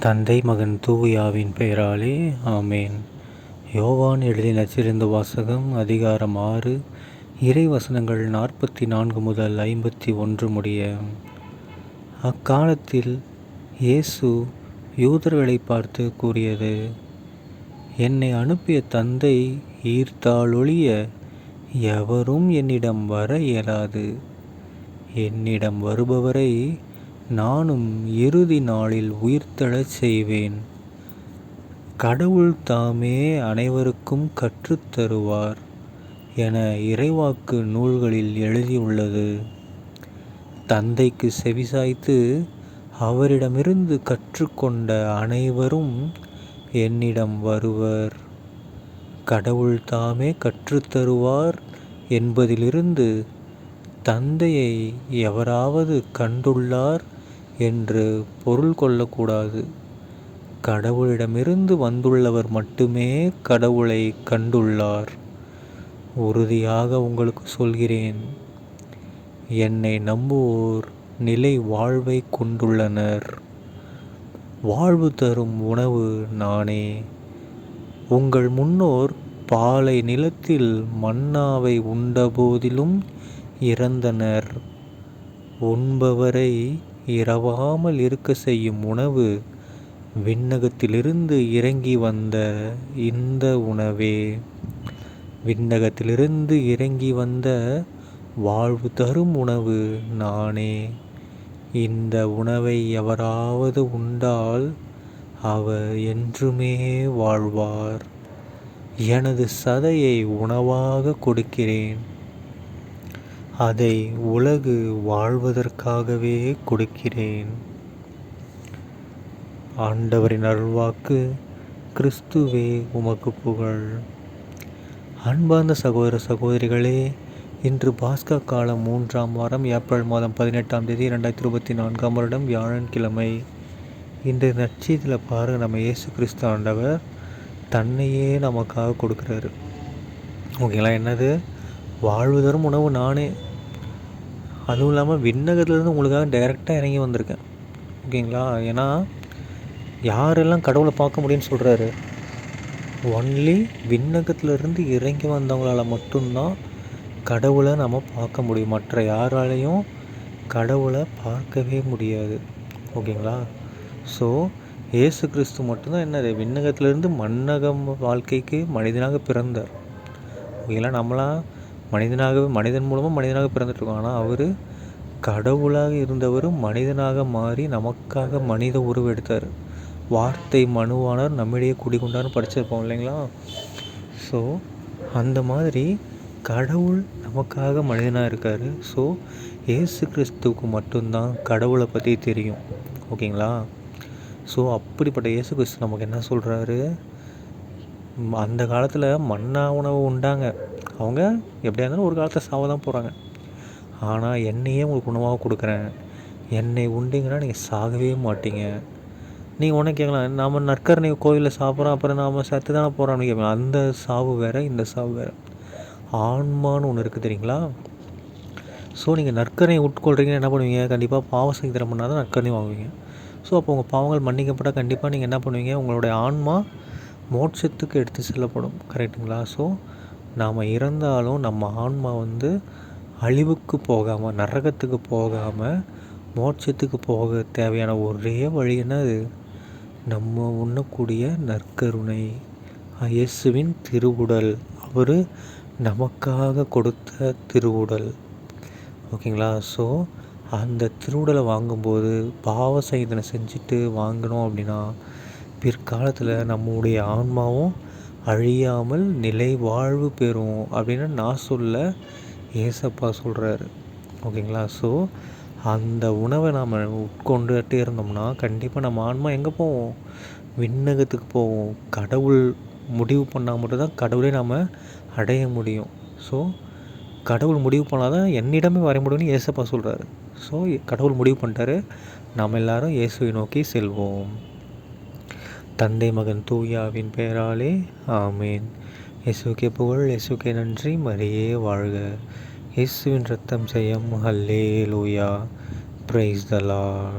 தந்தை மகன் தூயாவின் பெயராலே ஆமேன். யோவான் எழுதிய நச்சிருந்த வாசகம் அதிகாரம் ஆறு இறை வசனங்கள் நாற்பத்தி நான்கு முதல் ஐம்பத்தி ஒன்று முடிய. அக்காலத்தில் இயேசு யூதர்களை பார்த்து கூறியது என்னை அனுப்பிய தந்தை ஈர்த்தாலொழிய எவரும் என்னிடம் வர இயலாது. என்னிடம் வருபவரை நானும் இறுதி நாளில் உயிர்த்தெழச் செய்வேன். கடவுள் தாமே அனைவருக்கும் கற்றுத்தருவார் என இறைவாக்கு நூல்களில் எழுதியுள்ளது. தந்தைக்கு செவிசாய்த்து அவரிடமிருந்து கற்றுக்கொண்ட அனைவரும் என்னிடம் வருவர். கடவுள் தாமே கற்றுத்தருவார் என்பதிலிருந்து தந்தையை எவராவது கண்டுள்ளார்? என்று பொருள் கொள்ளக்கூடாது. கடவுளிடமிருந்து வந்துள்ளவர் மட்டுமே கடவுளை கண்டுள்ளார். உறுதியாக உங்களுக்கு சொல்கிறேன் என்னை நம்புவோர் நிலை வாழ்வை கொண்டுள்ளனர். வாழ்வு தரும் உணவு நானே. உங்கள் முன்னோர் பாலை நிலத்தில் மன்னாவை உண்டபோதிலும் இறந்தனர். உண்பவரை இரவாமல் இருக்க செய்யும் உணவு விண்ணகத்திலிருந்து இறங்கி வந்த இந்த உணவே. விண்ணகத்திலிருந்து இறங்கி வந்த வாழ்வு தரும் உணவு நானே. இந்த உணவை எவராவது உண்டால் அவர் என்றுமே வாழ்வார். எனது சதையை உணவாக கொடுக்கிறேன். அதை உலகு வாழ்வதற்காகவே கொடுக்கிறேன். ஆண்டவரின் அருள்வாக்கு கிறிஸ்துவே உமக்கு புகழ். அன்பார்ந்த சகோதர சகோதரிகளே இன்று பாஸ்கா காலம் மூன்றாம் வாரம் ஏப்ரல் மாதம் பதினெட்டாம் தேதி ரெண்டாயிரத்தி இருபத்தி நான்காம் வருடம் வியாழன்கிழமை. இன்று நச்சீதில் பாருங்கள் நம்ம இயேசு கிறிஸ்து ஆண்டவர் தன்னையே நமக்காக கொடுக்குறாரு. ஓகேங்களா என்னது? வாழ்வு தரும் உணவு நானே. அதுவும் இல்லாமல் விண்ணகத்துலேருந்து உங்களுக்காக டைரெக்டாக இறங்கி வந்திருக்கேன். ஓகேங்களா? ஏன்னா யாரெல்லாம் கடவுளை பார்க்க முடியும்னு சொல்கிறாரு ஒன்லி விண்ணகத்துலேருந்து இறங்கி வந்தவங்களால் மட்டும்தான் கடவுளை நம்ம பார்க்க முடியும். மற்ற யாராலையும் கடவுளை பார்க்கவே முடியாது. ஓகேங்களா? ஸோ ஏசு கிறிஸ்து மட்டும்தான் என்னது? விண்ணகத்திலேருந்து மன்னகம் வாழ்க்கைக்கு மனிதனாக பிறந்தார். ஓகேங்களா? நம்மளாம் மனிதனாகவே மனிதன் மூலமாக மனிதனாக பிறந்துட்டுருக்கோம். ஆனால் அவர் கடவுளாக இருந்தவர் மனிதனாக மாறி நமக்காக மனித உருவெடுத்தார் வார்த்தை மனுவானார் நம்மிடையே குடிகொண்டார்னு படிச்சிருப்போம் இல்லைங்களா? ஸோ அந்த மாதிரி கடவுள் நமக்காக மனிதனாக இருக்கார். ஸோ ஏசு கிறிஸ்துவுக்கு மட்டும்தான் கடவுளை பற்றி தெரியும். ஓகேங்களா? ஸோ அப்படிப்பட்ட இயேசு கிறிஸ்து நமக்கு என்ன சொல்கிறாரு அந்த காலத்தில் மண்ணா உணவு உண்டாங்க. அவங்க எப்படியா இருந்தாலும் ஒரு காலத்தில் சாவ தான் போகிறாங்க ஆனால் என்னையே உங்களுக்கு உணவாக கொடுக்குறேன். என்னை உண்டிங்கன்னா நீங்கள் சாகவே மாட்டீங்க. நீங்கள் உடனே கேட்கலாம் நாம் நற்கரணை கோவிலில் சாப்பிட்றோம் அப்புறம் நாம் சத்து தானே போகிறோம்னு அந்த சாவு வேறு இந்த சாவு வேறு. ஆன்மான்னு ஒன்று இருக்குது தெரியுங்களா? ஸோ நீங்கள் நற்கரணை உட்கொள்கிறீங்கன்னு என்ன பண்ணுவீங்க? கண்டிப்பாக பாவ சகிதரம் பண்ணால் தான் நற்கரணை வாங்குவீங்க. ஸோ அப்போ உங்கள் பாவங்கள் மன்னிக்கப்பட்டால் கண்டிப்பாக நீங்கள் என்ன பண்ணுவீங்க? உங்களுடைய ஆன்மா மோட்சத்துக்கு எடுத்து செல்லப்படும். கரெக்டுங்களா ஸோ நாம் இறந்தாலும் நம்ம ஆன்மா வந்து அழிவுக்கு போகாமல் நரகத்துக்கு போகாமல் மோட்சத்துக்கு போக தேவையான ஒரே வழி என்னது? நம்ம உண்ணக்கூடிய நற்கருணை. இயேசுவின் திருவுடல். அவர் நமக்காக கொடுத்த திருவுடல். ஓகேங்களா? ஸோ அந்த திருவுடலை வாங்கும்போது பாவ சைதனை செஞ்சுட்டு வாங்கினோம் அப்படின்னா பிற்காலத்தில் நம்முடைய ஆன்மாவும் அழியாமல் நிலை வாழ்வு பெறும் அப்படின்னு நான் சொல்ல ஏசப்பா சொல்கிறாரு ஓகேங்களா? ஸோ அந்த உணவை நாம் உட்கொண்டுகிட்டே இருந்தோம்னா கண்டிப்பாக நம்ம ஆன்மா எங்கே போவோம்? விண்ணகத்துக்கு போவோம். கடவுள் முடிவு பண்ணால் மட்டும்தான் கடவுளே நாம் அடைய முடியும். ஸோ கடவுள் முடிவு பண்ணால் தான் என்னிடமே வர முடியும்னு ஏசப்பா சொல்கிறாரு ஸோ கடவுள் முடிவு பண்ணிட்டாரு. நாம் எல்லாரும் இயேசுவை நோக்கி செல்வோம். தந்தை மகன் தூயாவின் பெயராலே ஆமேன். இயேசுக்கே புகழ் இயேசுக்கே நன்றி. மரியே வாழ்க. இயேசுவின் ரத்தம் செய்யும் ஹல்லே லூயா பிரைஸ் தலா